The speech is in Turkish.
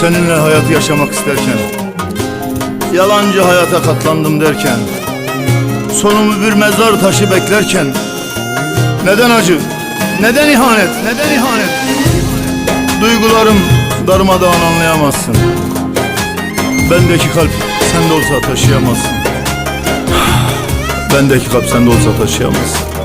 Seninle hayatı yaşamak isterken Yalancı hayata katlandım derken Sonumu bir mezar taşı beklerken Neden acı, neden ihanet, neden ihanet? Duygularım darmadağın anlayamazsın. Bendeki kalp sende olsa taşıyamazsın. Bendeki kalp sende olsa taşıyamazsın